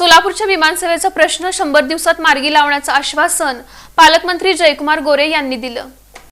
सोलापूरच्या विमानसेवेचा प्रश्न शंभर दिवसात मार्गी लावण्याचं आश्वासन पालकमंत्री जयकुमार गोरे यांनी दिलं.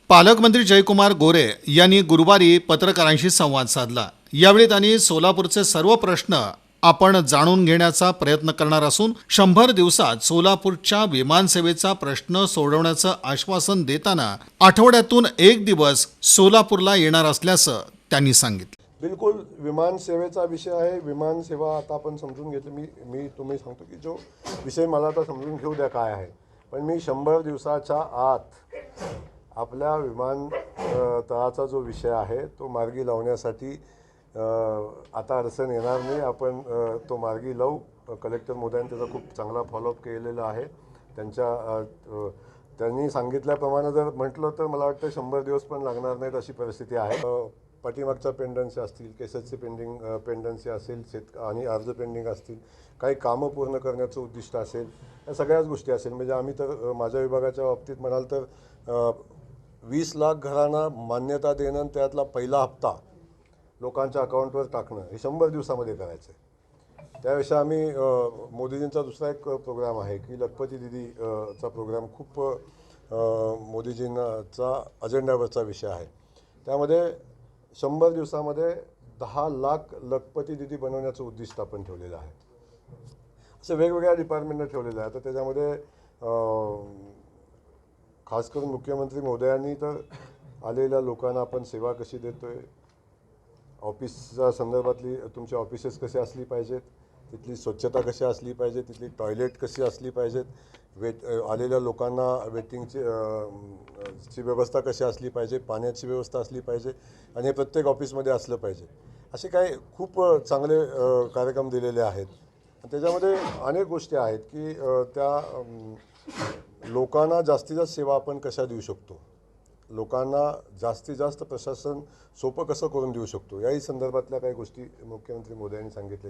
पालकमंत्री जयकुमार गोरे यांनी गुरुवारी पत्रकारांशी संवाद साधला. यावेळी त्यांनी सोलापूरचे सर्व प्रश्न आपण जाणून घेण्याचा प्रयत्न करणार असून शंभर दिवसात सोलापूरच्या विमानसेवेचा प्रश्न सोडवण्याचं आश्वासन देताना आठवड्यातून एक दिवस सोलापूरला येणार असल्याचं त्यांनी सांगितलं. बिलकुल विमान सेवेचा विषय आहे. विमान सेवा आता आपण समजून घेतली. मी मी तुम्ही सांगतो की जो विषय मला आता समजून घेऊ द्या काय आहे. पण मी शंभर दिवसाच्या आत आपल्या विमान तळाचा जो विषय आहे तो मार्गी लावण्यासाठी आता अडचण येणार नाही. आपण तो मार्गी लावू. कलेक्टर मोद्यांनी त्याचा खूप चांगला फॉलोअप केलेला आहे. त्यांच्या त्यांनी सांगितल्याप्रमाणे जर म्हटलं तर मला वाटतं शंभर दिवस पण लागणार नाहीत अशी परिस्थिती आहे. पाठीमागच्या पेंडन्सी असतील केसेसचे पेंडिंग पेंडन्सी असेल शेत आणि अर्ज पेंडिंग असतील काही कामं पूर्ण करण्याचं उद्दिष्ट असेल या सगळ्याच गोष्टी असेल. म्हणजे आम्ही तर माझ्या विभागाच्या बाबतीत म्हणाल तर वीस लाख घरांना मान्यता देणं आणि त्यातला पहिला हप्ता लोकांच्या अकाउंटवर टाकणं हे शंभर दिवसामध्ये करायचं आहे त्याविषयी आम्ही मोदीजींचा दुसरा एक प्रोग्राम आहे की लखपती दिदी चा प्रोग्राम खूप मोदीजींचा अजेंड्यावरचा विषय आहे. त्यामध्ये शंभर दिवसामध्ये दहा लाख लखपती दिदी बनवण्याचं उद्दिष्ट आपण ठेवलेलं आहे. असे वेगवेगळ्या डिपार्टमेंटने ठेवलेलं आहे. तर त्याच्यामध्ये खास करून मुख्यमंत्री महोदयांनी तर आलेल्या लोकांना आपण सेवा कशी देतोय? ऑफिसच्या संदर्भातली तुमची ऑफिसेस कशी असली पाहिजेत? तिथली स्वच्छता कशी असली पाहिजे तिथली टॉयलेट कशी असली पाहिजेत? वेट आलेल्या लोकांना वेटिंगची ची व्यवस्था कशी असली पाहिजे पाण्याची व्यवस्था असली पाहिजे आणि हे प्रत्येक ऑफिसमध्ये असलं पाहिजे. असे काही खूप चांगले कार्यक्रम दिलेले आहेत. त्याच्यामध्ये अनेक गोष्टी आहेत की त्या लोकांना जास्तीत जास्त सेवा आपण कशा देऊ शकतो? लोकांना जास्तीत जास्त प्रशासन सोपं कसं करून देऊ शकतो? याही संदर्भातल्या काही गोष्टी मुख्यमंत्री मोदी यांनी सांगितल्या.